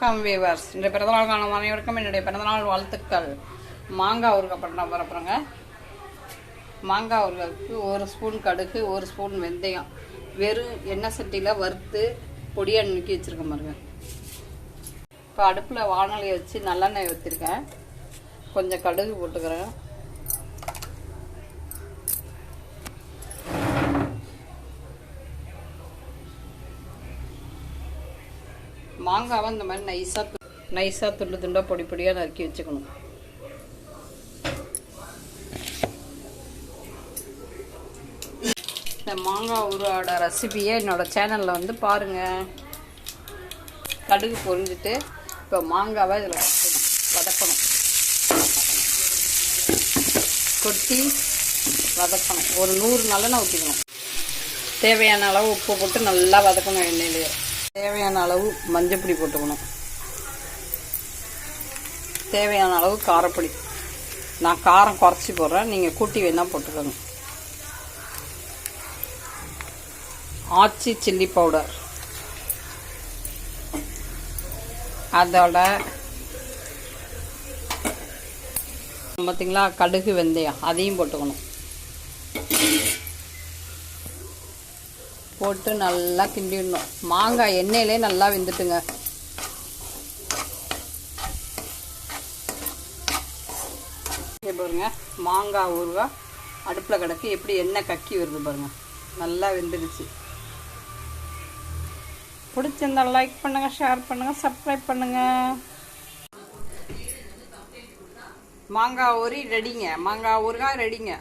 வணக்கம் வீவர்ஸ். இந்த பிறந்தநாள் காணும் அனைவருக்கும் என்னுடைய பிறந்தநாள் வாழ்த்துக்கள். மாங்காய் ஊறுகாய் பண்ண போகிறப்பறங்க மாங்காய் ஊறுகாய்க்கு ஒரு ஸ்பூன் கடுகு ஒரு ஸ்பூன் வெந்தயம். வெறும் எண்ணெய் சட்டியில் வறுத்து பொடியாக நுக்கி வச்சுருக்கேன் பாருங்க. இப்போ அடுப்பில் வானொலியை வச்சு நல்லெண்ணெய் ஊற்றிருக்கேன் கொஞ்சம் கடுகு போட்டுக்கிறேன். மாங்காவை இந்த மாதிரி நைஸாக நைஸாக துண்டு துண்டாக பொடி பொடியாக நறுக்கி வச்சுக்கணும். இந்த மாங்காய் ஊரோட ரெசிபியை என்னோடய சேனலில் வந்து பாருங்கள் கடுகு பொரிஞ்சிட்டு இப்போ மாங்காவை இதில் வதக்கணும். கொட்டி வதக்கணும். ஒரு நூறு நல்லெண்ணெய் ஊற்றிக்கணும் தேவையான அளவு உப்பு போட்டு நல்லா வதக்கணும் எண்ணெயிலேயே. தேவையான அளவு மஞ்சப்பொடி போட்டுக்கணும். தேவையான அளவு காரப்பொடி. நான் காரம் குறைச்சி போடுறேன். நீங்கள் கூட்டி வேணால் போட்டுக்கோங்க. Aachi chilli powder. அதோட பார்த்தீங்களா கடுகு வெந்தயம். அதையும் போட்டுக்கணும். போட்டு நல்லா கிண்டிடணும். மாங்காய் எண்ணெயிலே நல்லா வெந்துட்டுங்க. பாருங்க மாங்காய் ஊறுகாய் அடுப்பில் கிடக்கு. எப்படி எண்ணெய் கக்கி வருது பாருங்க. நல்லா வெந்துடுச்சு. பிடிச்சிருந்தா லைக் பண்ணுங்க ஷேர் பண்ணுங்க சப்ஸ்கிரைப் பண்ணுங்க. மாங்காய் ஊறி ரெடிங்க மாங்காய் ஊறுகாய் ரெடிங்க